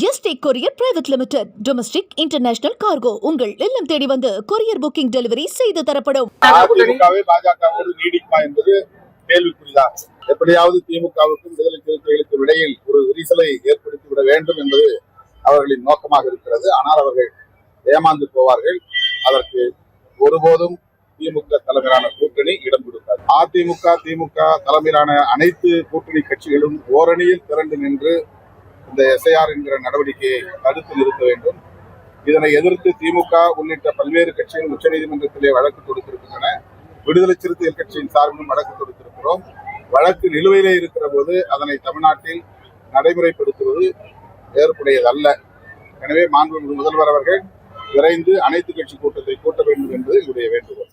ST courier private limited. Domestic international cargo உங்கள் இல்லம் தேடி வந்து கொரியர் புக்கிங் டெலிவரி செய்து தரப்படும். பாஜகவோடு நீடிப்பா என்பது கேள்விக்குறிதான். எப்படியாவது திமுகவுக்கும் விடுதலை சிறுத்தைகளுக்கும் இடையில் ஒரு விரிசலை ஏற்படுத்தி விட வேண்டும் என்பது அவர்களின் நோக்கமாக இருக்கிறது. ஆனால் அவர்கள் ஏமாந்து போவார்கள். அதற்கு ஒருபோதும் திமுக தலைமையிலான கூட்டணி இடம் கொடுக்காது. அதிமுக திமுக தலைமையிலான அனைத்து கூட்டணி கட்சிகளும் ஓரணியில் திரண்டு நின்று இந்த எஸ்ஐஆர் என்கிற நடவடிக்கையை தடுத்து நிறுத்த வேண்டும். இதனை எதிர்த்து திமுக உள்ளிட்ட பல்வேறு கட்சிகள் உச்சநீதிமன்றத்திலே வழக்கு தொடுத்திருக்கின்றன. விடுதலை சிறுத்தைகள் கட்சியின் சார்பிலும் வழக்கு தொடுத்திருக்கிறோம். வழக்கு நிலுவையிலே இருக்கிற போது அதனை தமிழ்நாட்டில் நடைமுறைப்படுத்துவது ஏற்புடையதல்ல. எனவே மாண்புமிகு முதல்வர் அவர்கள் விரைந்து அனைத்து கட்சி கூட்டத்தை கூட்ட வேண்டும் என்பது என்னுடைய வேண்டுகோள்.